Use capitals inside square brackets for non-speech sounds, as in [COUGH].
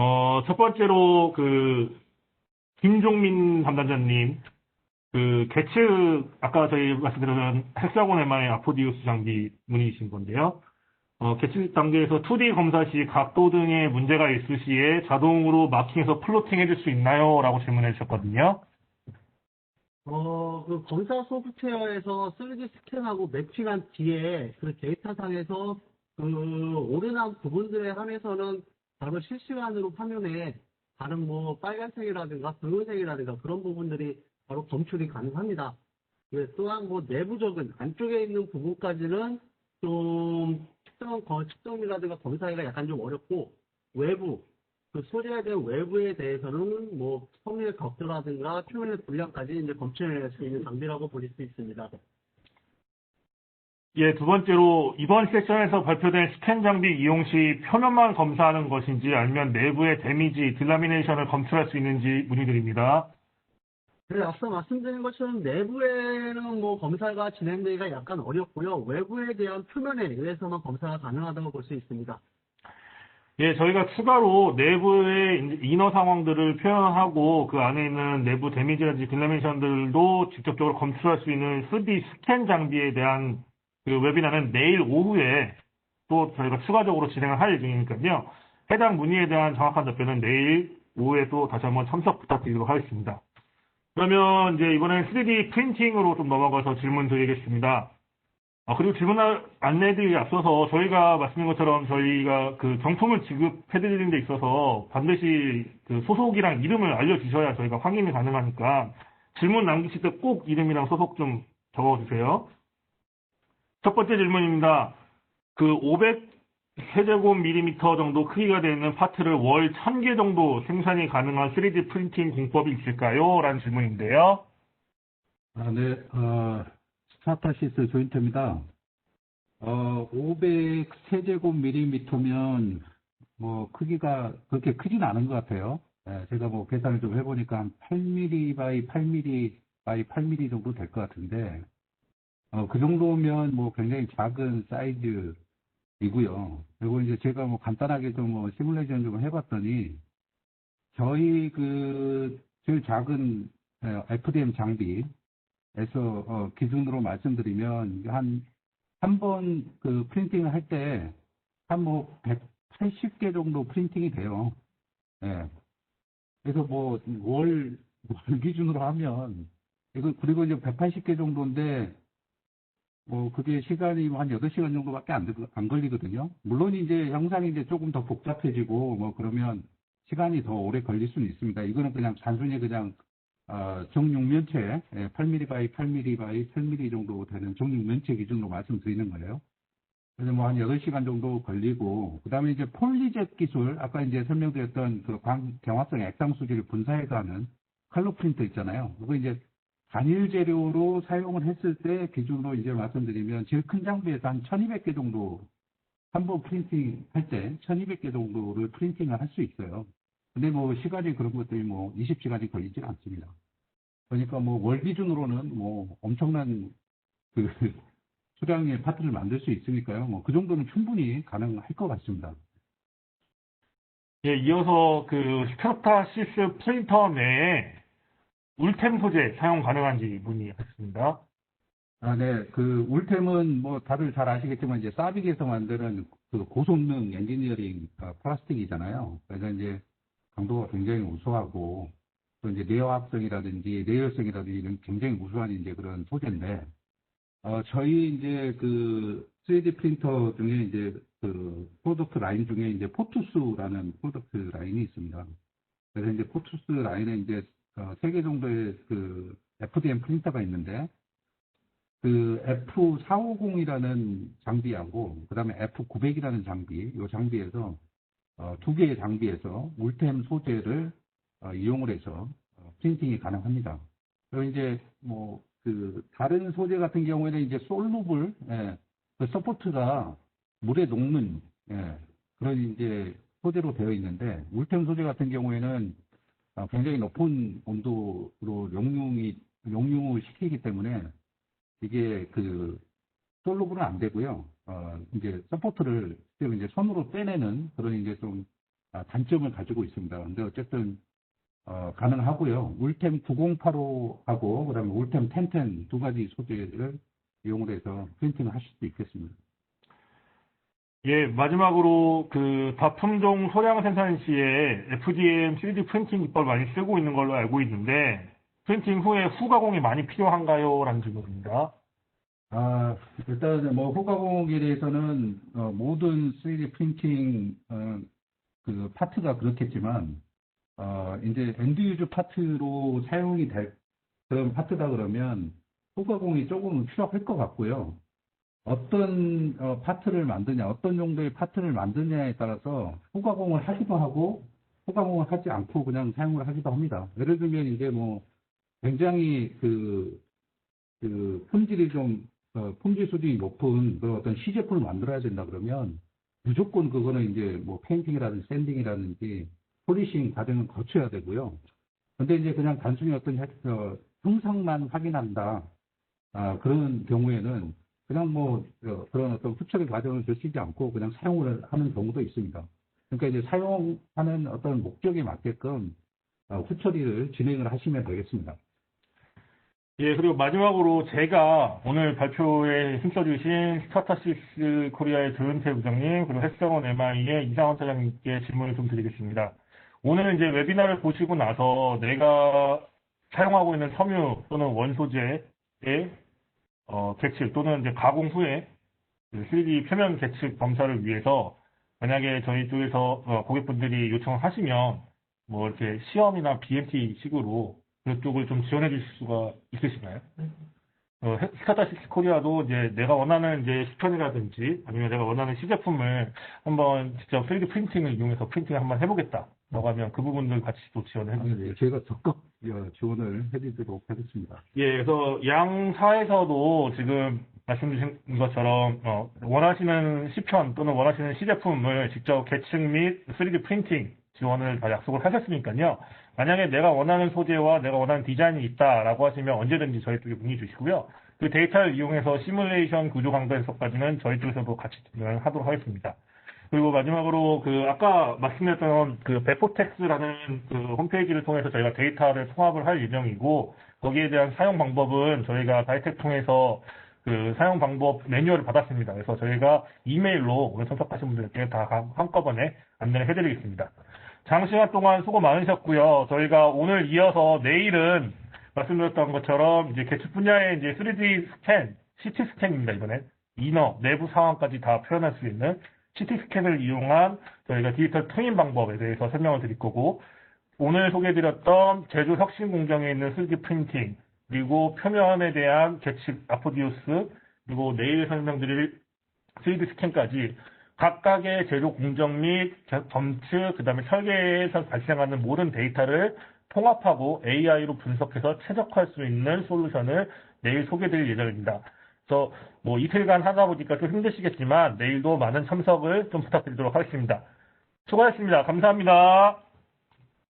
어, 첫 번째로 그 김종민 담당자님 그 계측 아까 저희 말씀드렸던 헥사곤 MI 아포디우스 장비 문의이신 건데요. 어, 계측 단계에서 2D 검사 시 각도 등의 문제가 있을 시에 자동으로 마킹해서 플로팅 해줄 수 있나요? 라고 질문해 주셨거든요. 어, 그 검사 소프트웨어에서 3D 스캔하고 매칭한 뒤에 그 데이터상에서 그 오류난 부분들에 한해서는 바로 실시간으로 화면에 다른 뭐 빨간색이라든가 붉은색이라든가 그런 부분들이 바로 검출이 가능합니다. 예, 또한 뭐 내부적인 안쪽에 있는 부분까지는 좀 측정, 거- 측정이라든가 검사하기가 약간 좀 어렵고 외부 그 소재에 대한 외부에 대해서는 뭐 섬유의 격도라든가 표면의 분량까지 이제 검출할 수 있는 장비라고 보실 수 있습니다. 예, 두 번째로 이번 세션에서 발표된 스캔 장비 이용 시 표면만 검사하는 것인지 아니면 내부의 데미지, 딜라미네이션을 검출할 수 있는지 문의드립니다. 그래, 앞서 말씀드린 것처럼 내부에는 뭐 검사가 진행되기가 약간 어렵고요. 외부에 대한 표면에 의해서만 검사가 가능하다고 볼 수 있습니다. 예, 저희가 추가로 내부의 이너 상황들을 표현하고 그 안에 있는 내부 데미지라든지 딜라미네이션들도 직접적으로 검출할 수 있는 3D 스캔 장비에 대한 그 웨비나는 내일 오후에 또 저희가 추가적으로 진행을 할 예정이니까요. 해당 문의에 대한 정확한 답변은 내일 오후에 또 다시 한번 참석 부탁드리도록 하겠습니다. 그러면 이제 이번엔 3D 프린팅으로 좀 넘어가서 질문 드리겠습니다. 아, 그리고 질문 안내드리기 앞서서 저희가 말씀드린 것처럼 저희가 그 경품을 지급해드리는 데 있어서 반드시 그 소속이랑 이름을 알려주셔야 저희가 확인이 가능하니까 질문 남기실 때 꼭 이름이랑 소속 좀 적어주세요. 첫 번째 질문입니다. 그 500 세제곱 밀리미터 정도 크기가 되는 파트를 월 1000개 정도 생산이 가능한 3D 프린팅 공법이 있을까요? 라는 질문인데요. 아, 네, 어, 스타타시스 조인터입니다. 어, 500 세제곱 밀리미터면, 뭐, 크기가 그렇게 크진 않은 것 같아요. 예, 제가 뭐, 계산을 좀 해보니까 한 8mm 바이 8mm 바이 8mm 정도 될 것 같은데, 어, 그 정도면 뭐, 굉장히 작은 사이즈이고요. 그리고 이제 제가 뭐, 간단하게 좀 뭐, 시뮬레이션 좀 해봤더니, 저희 그, 제일 작은 예, FDM 장비, 에서 어, 기준으로 말씀드리면 한 한 번 그 프린팅을 할 때 한 뭐 180개 정도 프린팅이 돼요. 예. 그래서 뭐 월 월 기준으로 하면 이거 그리고 이제 180개 정도인데 뭐 그게 시간이 뭐한 8시간 정도밖에 안, 들- 안 걸리거든요. 물론 이제 형상이 이제 조금 더 복잡해지고 뭐 그러면 시간이 더 오래 걸릴 수는 있습니다. 이거는 그냥 단순히 그냥 어, 정육면체, 예, 8mm 바이 8mm 바이 8mm 정도 되는 정육면체 기준으로 말씀드리는 거예요. 그래서 뭐 한 8시간 정도 걸리고, 그 다음에 이제 폴리젯 기술, 아까 이제 설명드렸던 그 광, 경화성 액상 수지를 분사해가는 칼로 프린터 있잖아요. 그거 이제 단일 재료로 사용을 했을 때 기준으로 이제 말씀드리면 제일 큰 장비에서 한 1200개 정도 한 번 프린팅 할 때 1200개 정도를 프린팅을 할 수 있어요. 근데 뭐 시간이 그런 것들이 뭐 20시간이 걸리진 않습니다. 그러니까 뭐 월 기준으로는 뭐 엄청난 그 [LAUGHS] 수량의 파트를 만들 수 있으니까요. 뭐 그 정도는 충분히 가능할 것 같습니다. 예, 이어서 그 스타타시스 프린터 내에 울템 소재 사용 가능한지 문의하셨습니다. 아, 네. 그 울템은 뭐 다들 잘 아시겠지만 이제 사빅에서 만드는 그 고성능 엔지니어링 아, 플라스틱이잖아요. 그래서 이제 강도가 굉장히 우수하고 또 이제 내어 합성이라든지 내열성이라든지 이런 굉장히 우수한 이제 그런 소재인데 어, 저희 이제 그 3D 프린터 중에 이제 그 프로덕트 라인 중에 이제 포투스라는 프로덕트 라인이 있습니다. 그래서 이제 포투스 라인에 이제 어, 세개 정도의 그 FDM 프린터가 있는데 그 F450이라는 장비하고 그다음에 F900이라는 장비, 이 장비에서 어, 두 개의 장비에서 울템 소재를 어, 이용을 해서 어, 프린팅이 가능합니다. 그리고 이제 뭐 그 다른 소재 같은 경우에는 이제 솔루블 예, 그 서포트가 물에 녹는 예, 그런 이제 소재로 되어 있는데 울템 소재 같은 경우에는 어, 굉장히 높은 온도로 용융이 용융을 시키기 때문에 이게 그 솔루블은 안 되고요. 어, 이제 서포트를 이제 손으로 떼내는 그런 이제 좀 아, 단점을 가지고 있습니다. 근데 어쨌든 어, 가능하고요. 울템 9085하고 그다음에 울템 1010 두 가지 소재를 이용을 해서 프린팅을 하실 수 있겠습니다. 예, 마지막으로 그 다품종 소량 생산 시에 FDM 3D 프린팅 기법을 많이 쓰고 있는 걸로 알고 있는데 프린팅 후에 후가공이 많이 필요한가요? 라는 질문입니다. 아, 일단 뭐 후가공에 대해서는 어, 모든 3D 프린팅 어, 그 파트가 그렇겠지만 어, 이제 엔드 유저 파트로 사용이 될 그런 파트다 그러면 후가공이 조금은 필요할 것 같고요. 어떤 어, 파트를 만드냐, 어떤 정도의 파트를 만드냐에 따라서 후가공을 하기도 하고 후가공을 하지 않고 그냥 사용을 하기도 합니다. 예를 들면 이제 뭐 굉장히 그, 그 품질이 좀 어, 품질 수준이 높은 그런 어떤 시제품을 만들어야 된다 그러면 무조건 그거는 이제 뭐 페인팅이라든지 샌딩이라든지 폴리싱 과정을 거쳐야 되고요. 근데 이제 그냥 단순히 어떤 혀- 어, 형상만 확인한다. 아, 그런 경우에는 그냥 뭐 어, 그런 어떤 후처리 과정을 거치지 않고 그냥 사용을 하는 경우도 있습니다. 그러니까 이제 사용하는 어떤 목적에 맞게끔 어, 후처리를 진행을 하시면 되겠습니다. 예, 그리고 마지막으로 제가 오늘 발표에 힘써주신 스타타시스 코리아의 조현태 부장님, 그리고 헬스원 MI의 이상원 사장님께 질문을 좀 드리겠습니다. 오늘 이제 웨비나를 보시고 나서 내가 사용하고 있는 섬유 또는 원소재의 어, 계측 또는 이제 가공 후에 그 3D 표면 계측 검사를 위해서 만약에 저희 쪽에서 어, 고객분들이 요청을 하시면 뭐 이렇게 시험이나 BMT 식으로 그쪽을 좀 지원해 주실 수가 있으신가요? 어, 해- 스타다시스 코리아도 이제 내가 원하는 이제 시편이라든지 아니면 내가 원하는 시제품을 한번 직접 3D 프린팅을 이용해서 프린팅을 한번 해보겠다. 라고 하면 그 부분들 같이 또 지원을 아, 해주세요. 네, 저희가 적극 어, 지원을 해드리도록 하겠습니다. 예, 그래서 양사에서도 지금 말씀주신 것처럼 어, 원하시는 시편 또는 원하시는 시제품을 직접 계측 및 3D 프린팅 지원을 다 약속을 하셨으니까요. 만약에 내가 원하는 소재와 내가 원하는 디자인이 있다라고 하시면 언제든지 저희 쪽에 문의 주시고요. 그 데이터를 이용해서 시뮬레이션 구조 강도 해석까지는 저희 쪽에서도 같이 진행을 하도록 하겠습니다. 그리고 마지막으로 그 아까 말씀드렸던 그 베포텍스라는 그 홈페이지를 통해서 저희가 데이터를 통합을 할 예정이고 거기에 대한 사용 방법은 저희가 바이텍 통해서 그 사용 방법 매뉴얼을 받았습니다. 그래서 저희가 이메일로 오늘 참석하신 분들께 다 한- 한꺼번에 안내를 해드리겠습니다. 장시간 동안 수고 많으셨고요. 저희가 오늘 이어서 내일은 말씀드렸던 것처럼 이제 개축 분야의 이제 3D 스캔, CT 스캔입니다. 이번엔 이너 내부 상황까지 다 표현할 수 있는 CT 스캔을 이용한 저희가 디지털 트윈 방법에 대해서 설명을 드릴 거고 오늘 소개해드렸던 제조 혁신 공정에 있는 3D 프린팅 그리고 표면에 대한 계측 아포디우스 그리고 내일 설명드릴 3D 스캔까지 각각의 제조 공정 및 점츠 그다음에 설계에서 발생하는 모든 데이터를 통합하고 AI로 분석해서 최적화할 수 있는 솔루션을 내일 소개드릴 예정입니다. 그래서 뭐 이틀간 하다 보니까 좀 힘드시겠지만 내일도 많은 참석을 좀 부탁드리도록 하겠습니다. 수고하셨습니다. 감사합니다.